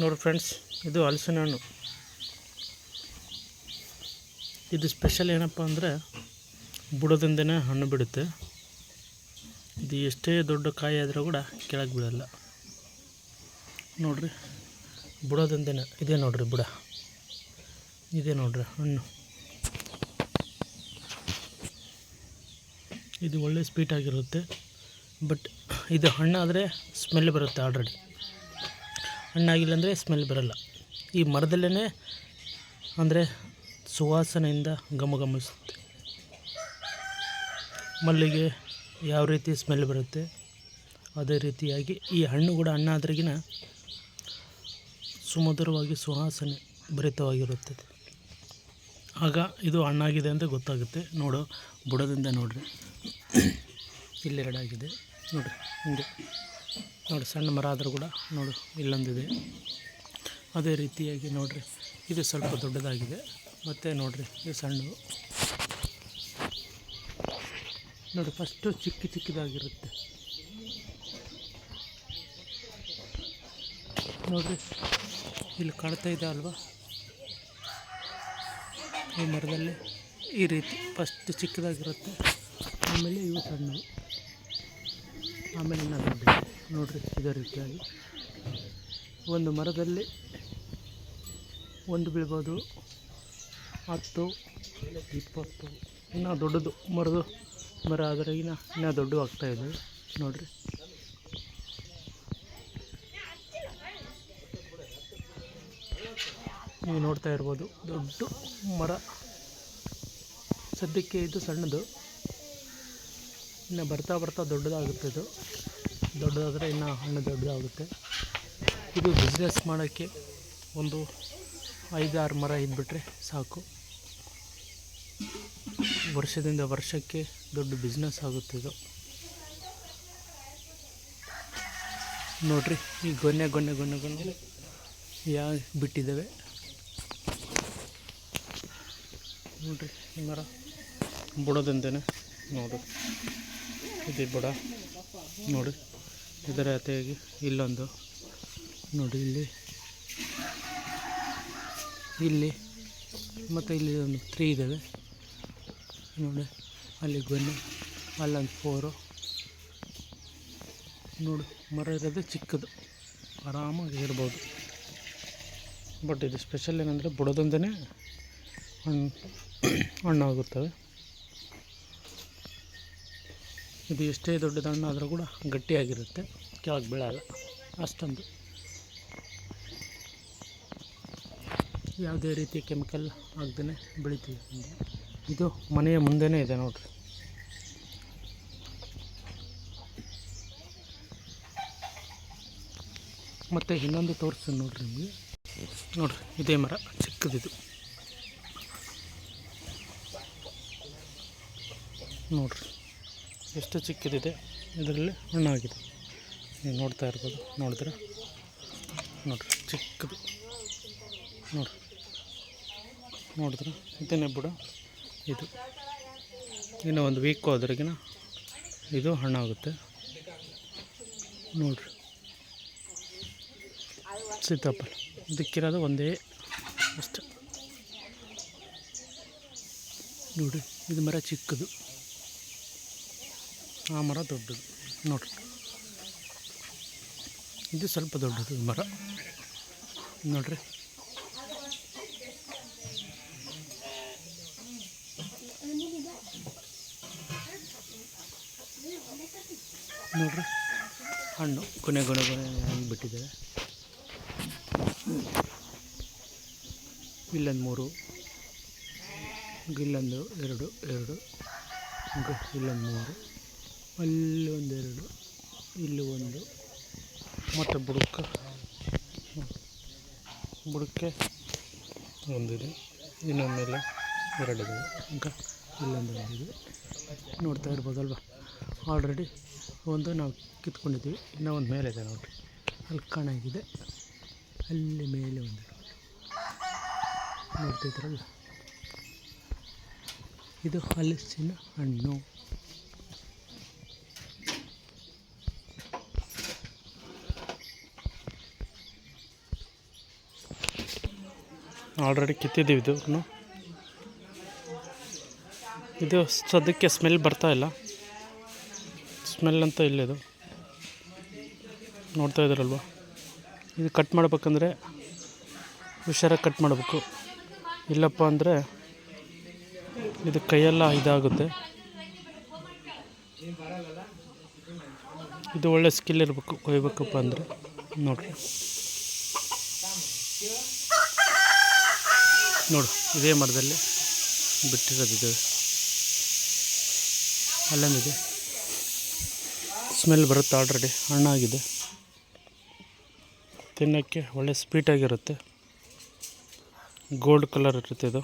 ನೋಡಿ ಫ್ರೆಂಡ್ಸ್, ಇದು ಹಲಸಿನ ಹಣ್ಣು ಇದು ಸ್ಪೆಷಲ್ ಏನಪ್ಪ ಅಂದರೆ ಬುಡದಿಂದನೇ ಹಣ್ಣು ಬಿಡುತ್ತೆ. ಇದು ಎಷ್ಟೇ ದೊಡ್ಡ ಕಾಯಿ ಆದರೂ ಕೂಡ ಕೆಳಗೆ ಬೀಳಲ್ಲ. ನೋಡ್ರಿ, ಬುಡದಿಂದನೇ. ಇದೇ ನೋಡ್ರಿ ಬುಡ. ಇದೇ ನೋಡ್ರಿ ಹಣ್ಣು. ಇದು ಒಳ್ಳೆ ಸ್ವೀಟ್ ಆಗಿರುತ್ತೆ. ಬಟ್ ಇದು ಹಣ್ಣಾದರೆ ಸ್ಮೆಲ್ ಬರುತ್ತೆ ಆಲ್ರೆಡಿ. ಹಣ್ಣಾಗಿಲ್ಲ ಅಂದರೆ ಸ್ಮೆಲ್ ಬರಲ್ಲ. ಈ ಮರದಲ್ಲೇ ಅಂದರೆ ಸುವಾಸನೆಯಿಂದ ಗಮಗಮಿಸುತ್ತೆ ಮಲ್ಲಿಗೆ ಯಾವ ರೀತಿ ಸ್ಮೆಲ್ ಬರುತ್ತೆ, ಅದೇ ರೀತಿಯಾಗಿ ಈ ಹಣ್ಣು ಕೂಡ ಹಣ್ಣಾದ್ರಗಿನ ಸುಮಧುರವಾಗಿ ಸುವಾಸನೆ ಭರಿತವಾಗಿರುತ್ತದೆ. ಆಗ ಇದು ಹಣ್ಣಾಗಿದೆ ಅಂತ ಗೊತ್ತಾಗುತ್ತೆ. ನೋಡು, ಬುಡದಿಂದ ನೋಡಿರಿ. ಇಲ್ಲೆರಡಾಗಿದೆ ನೋಡಿರಿ, ಹಿಂಗೆ. ನೋಡಿ ಸಣ್ಣ ಮರ ಆದರೂ ಕೂಡ ನೋಡು ಇಲ್ಲೊಂದಿದೆ. ಅದೇ ರೀತಿಯಾಗಿ ನೋಡಿರಿ, ಇದು ಸ್ವಲ್ಪ ದೊಡ್ಡದಾಗಿದೆ. ಮತ್ತು ನೋಡಿರಿ, ಇದು ಸಣ್ಣ ನೋಡಿ ಫಸ್ಟು ಚಿಕ್ಕ ಚಿಕ್ಕದಾಗಿರುತ್ತೆ. ನೋಡಿರಿ, ಇಲ್ಲಿ ಕಾಣ್ತಾ ಇದೆ ಅಲ್ವಾ? ಈ ಮರದಲ್ಲಿ ಈ ರೀತಿ ಫಸ್ಟ್ ಚಿಕ್ಕದಾಗಿರುತ್ತೆ. ಆಮೇಲೆ ಇವು ಸಣ್ಣವು. ಆಮೇಲೆ ದೊಡ್ಡ ನೋಡ್ರಿ ಇದೇ ರೀತಿಯಾಗಿ ಒಂದು ಮರದಲ್ಲಿ ಒಂದು ಬೀಳ್ಬೋದು, ಹತ್ತು, ಇಪ್ಪತ್ತು, ಇನ್ನೂ ದೊಡ್ಡದು ಮರದು ಮರ ಆದರೆ ಇನ್ನು ಇನ್ನೂ ಆಗ್ತಾ ಇದೆ. ನೋಡ್ರಿ. ನೀವು ನೋಡ್ತಾ ಇರ್ಬೋದು, ದೊಡ್ಡ ಮರ. ಸದ್ಯಕ್ಕೆ ಇದು ಸಣ್ಣದು. ಇನ್ನು ಬರ್ತಾ ಬರ್ತಾ ದೊಡ್ಡದಾಗುತ್ತೆ ಇದು. ದೊಡ್ಡದಾದರೆ ಇನ್ನು ಹಣ್ಣು ದೊಡ್ಡದಾಗುತ್ತೆ ಇದು ಬಿಸ್ನೆಸ್ ಮಾಡೋಕ್ಕೆ ಒಂದು ಐದಾರು ಮರ ಇದ್ಬಿಟ್ರೆ ಸಾಕು. ವರ್ಷದಿಂದ ವರ್ಷಕ್ಕೆ ದೊಡ್ಡ ಬಿಸ್ನೆಸ್ ಆಗುತ್ತೆ ಇದು. ನೋಡ್ರಿ, ಈ ಗೊನ್ನೆ ಗೊನ್ನೆ ಗೊನ್ನೆ ಗೊನ್ನೆ ಯಾ ಬಿಟ್ಟಿದ್ದಾವೆ. ನೋಡ್ರಿ, ಈ ಮರ ಬುಡದಂತೆಯೇ ನೋಡು ಇದು ಬುಡ ನೋಡಿ ಇದರ ಜೊತೆಗೆ ಇಲ್ಲೊಂದು. ನೋಡಿ ಇಲ್ಲಿ. ಇಲ್ಲಿ. ಮತ್ತು ಇಲ್ಲಿ ಒಂದು ತ್ರೀ ಇದ್ದಾವೆ ನೋಡಿ, ಅಲ್ಲಿ ಗೊನೆ, ಅಲ್ಲೊಂದು ಫೋರು. ನೋಡು, ಮರ ಇರೋದು ಚಿಕ್ಕದು. ಆರಾಮಾಗಿ ಇರ್ಬೋದು. ಬಟ್ ಇದು ಸ್ಪೆಷಲ್ ಏನಂದರೆ ಬುಡದಿಂದನೇ ಹಣ್ಣು ಹಣ್ಣಾಗುತ್ತವೆ. ಇದು ಎಷ್ಟೇ ದೊಡ್ಡ ಹಣ್ಣಾದರೂ ಕೂಡ ಗಟ್ಟಿಯಾಗಿರುತ್ತೆ. ಕೆಳಗೆ ಬೀಳಲ್ಲ. ಅಷ್ಟೊಂದು. ಯಾವುದೇ ರೀತಿ ಕೆಮಿಕಲ್ ಆಗದೇ ಬೆಳಿತೀವಿ. ಇದು ಮನೆಯ ಮುಂದೆನೇ ಇದೆ ನೋಡಿರಿ. ಮತ್ತು ಇನ್ನೊಂದು ತೋರಿಸ್ತೀನಿ ನೋಡಿರಿ ನಿಮಗೆ. ನೋಡಿರಿ, ಇದೇ ಮರ, ಚಿಕ್ಕದಿದು. ನೋಡ್ರಿ. ಎಷ್ಟು ಚಿಕ್ಕದಿದೆ ಇದರಲ್ಲಿ ಹಣ್ಣಾಗಿದೆ. ನೀವು ನೋಡ್ತಾ ಇರ್ಬೋದು, ನೋಡಿದ್ರೆ. ನೋಡ್ರಿ, ಚಿಕ್ಕದು. ನೋಡ್ರಿ. ನೋಡಿದ್ರೆ ಇದನ್ನೇ ಬುಡ. ಇದು ಇನ್ನು ಒಂದು ವೀಕ್ ಹೋದ್ರಿಗಿನ ಇದು ಹಣ್ಣಾಗುತ್ತೆ. ನೋಡ್ರಿ. ಸೀತಾಫಲ. ಇದಕ್ಕಿರೋದು ಒಂದೇ ಅಷ್ಟೆ. ನೋಡ್ರಿ, ಇದು ಮರ ಚಿಕ್ಕದು. ಆ ಮರ ದೊಡ್ಡದು, ನೋಡ್ರಿ. ಇದು ಸ್ವಲ್ಪ ದೊಡ್ಡದು ಮರ. ನೋಡ್ರಿ. ನೋಡ್ರಿ. ಹಣ್ಣು ಕೊನೆ ಕೊನೆ ಕೊನೆ ಬಿಟ್ಟಿದ್ದಾರೆ ಇಲ್ಲೊಂದು ಮೂರು, ಇಲ್ಲೊಂದು ಎರಡು ಎರಡು. ಇಲ್ಲೊಂದು ಮೂರು. ಅಲ್ಲಿ ಒಂದೆರಡು ಇಲ್ಲಿ ಒಂದು. ಮತ್ತು ಬುಡಕ್ಕೆ? ಬುಡಕ್ಕೆ ಒಂದಿದೆ ಇನ್ನೊಂದು ಮೇಲೆ ಎರಡಿದೆ. ಈಗ ಇಲ್ಲೊಂದು ಒಂದಿದೆ. ನೋಡ್ತಾ ಇರ್ಬೋದಲ್ವ? ಆಲ್ರೆಡಿ ಒಂದು ನಾವು ಕಿತ್ಕೊಂಡಿದ್ದೀವಿ. ಇನ್ನೂ ಒಂದು ಮೇಲೆ ಇದೆ ನೋಡಿರಿ. ಅಲ್ಲಿ ಕಾಣಾಗಿದೆ ಅಲ್ಲಿ ಮೇಲೆ ಒಂದು ನೋಡ್ತಿದ್ರಲ್ಲ ಇದು ಹಲಸಿನ ಹಣ್ಣು. ಆಲ್ರೆಡಿ ಕಿತ್ತಿದ್ದೀವಿ ಇದು ಇನ್ನು. ಇದು ಸದ್ಯಕ್ಕೆ ಸ್ಮೆಲ್ ಬರ್ತಾ ಇಲ್ಲ. ಸ್ಮೆಲ್ ಅಂತ ಇಲ್ಲ ಇದು. ನೋಡ್ತಾ ಇದ್ದೀರಲ್ವ? ಇದು ಕಟ್ ಮಾಡ್ಬೇಕಂದ್ರೆ ಹುಷಾರಾಗಿ ಕಟ್ ಮಾಡಬೇಕು. ಇಲ್ಲಪ್ಪ ಅಂದರೆ ಇದು ಕೈಯೆಲ್ಲ ಇದಾಗುತ್ತೆ. ಇದು ಒಳ್ಳೆ ಸ್ಕಿಲ್ ಇರಬೇಕು, ಕೊಯ್ಬೇಕಪ್ಪ ಅಂದರೆ. ನೋಡಿರಿ. ನೋಡು, ಇದೇ ಮರದಲ್ಲಿ ಬಿಟ್ಟಿರೋದಿದೆ ಅಲ್ಲೊಂದಿದೆ. ಸ್ಮೆಲ್ ಬರುತ್ತೆ ಆಲ್ರೆಡಿ ಹಣ್ಣಾಗಿದೆ. ತಿನ್ನೋಕ್ಕೆ ಒಳ್ಳೆ ಸ್ವೀಟಾಗಿರುತ್ತೆ ಗೋಲ್ಡ್ ಕಲರ್ ಇರುತ್ತೆ ಇದು.